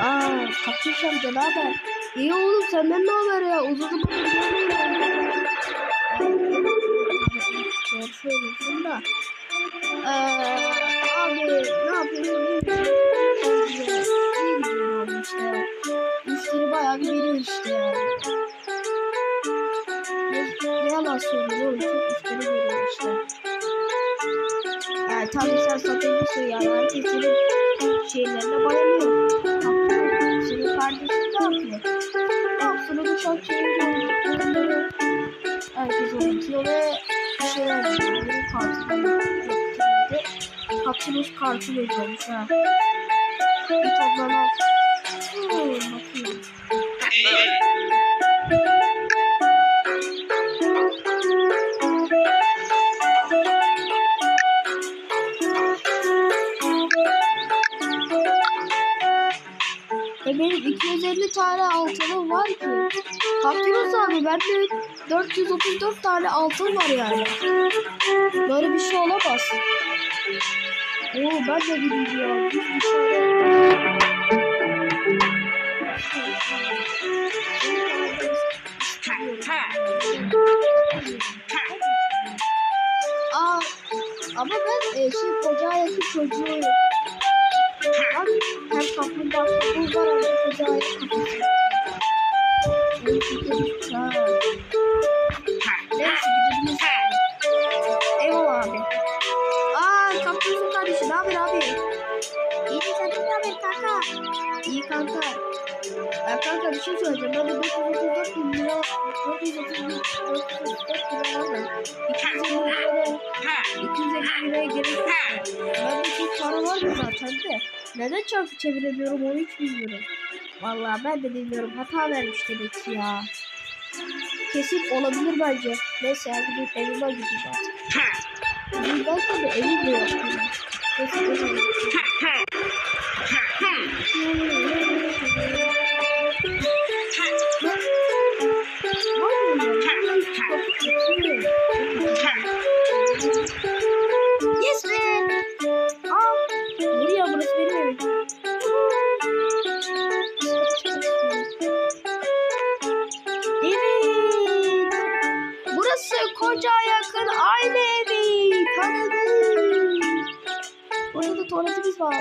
Aa, Kaktüs amca ne haber? İyi oğlum senden ne haber ya? Uzun zamandır görmüyorum. Söylüyorsun da. Ee, abi ne yapıyorsun? Yani tabii sen satıcısın yani. Herkes senin şeylerine bayılıyor. Hakkı, Senin kardeşin ne yapıyor? Ne yapsın o bıçak çeviriyor. Herkes unutuyor ve şeyler yapıyor. Benim kartımı Kapsülüş kartı veriyormuş ha. Benim 250 tane altınım var ki. Kaptırız abi bende 434 tane altın var yani. Böyle bir şey olamaz. Oo ben de bilmiyorum. Biz bir şey ama ben e, şey koca yakın çocuğuyum. Ha. Neyse gidelim. Eyvallah abi. Aa kaptürsün kardeşim. Ne haber abi? İyi sen ne haber kanka? İyi kanka. Ya kanka bir şey söyleyeceğim. Ben de 434 bin lira 434 bin lira de. Neden çarpı çeviremiyorum onu hiç bilmiyorum. Vallahi ben de bilmiyorum. Hata vermiş demek ki ya. Kesin olabilir bence. Neyse ya gidip evime gideceğim derken de evim de yok. Neyse evime ocağa yakın aile evi. Tanıdım. Orada tuvaletimiz var.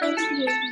Tuvalete gidiyoruz.